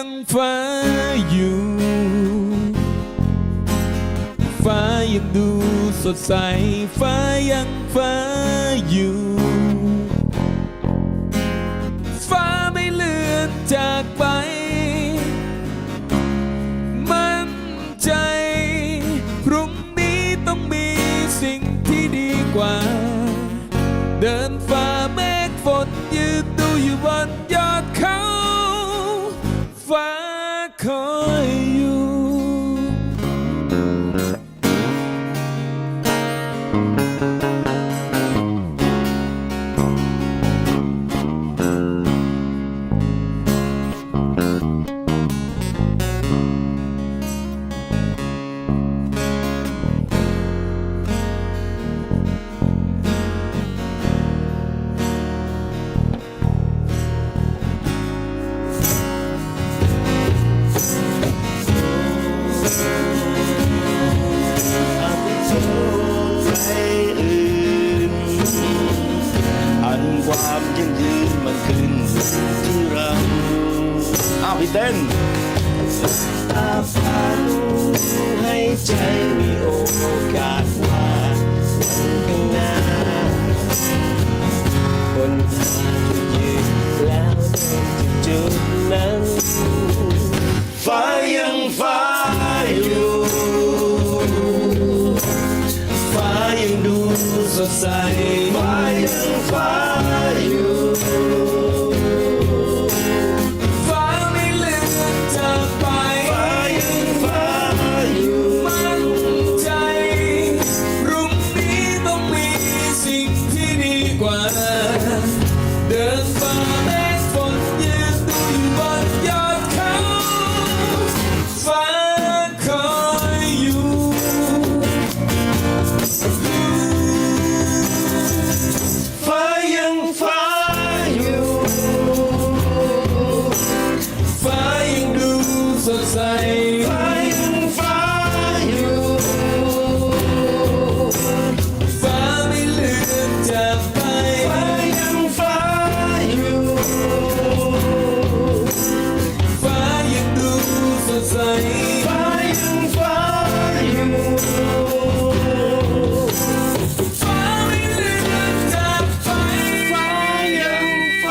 ยังฟ้าอยู่ ฟ้ายังดูสดใส ฟ้ายังฟ้าอยู่ ฟ้าไม่เลือนจากไป มั่นใจ พรุ่งนี้ต้องมีสิ่งที่ดีกว่า เดินฝ่า ค ความยั่งยืนมันขึ้นที่เราอ้าวพี่เต้นอาฝันให้ใจมีโอกาสว่าวันข้างหน้าคนทางที่ยืนแล้วเดินถึงจุดนั้นฟ้ายังฟ้า ส สดใสฟยังฟ้าอยู่ ฟ้าไม่ลืมจะไปไฟยังฟ้าอยู่ ฟ้ายังดูสดใสฟ้ายังฟ้อยู่ฟไม่ลืมจาไปฟยังฟ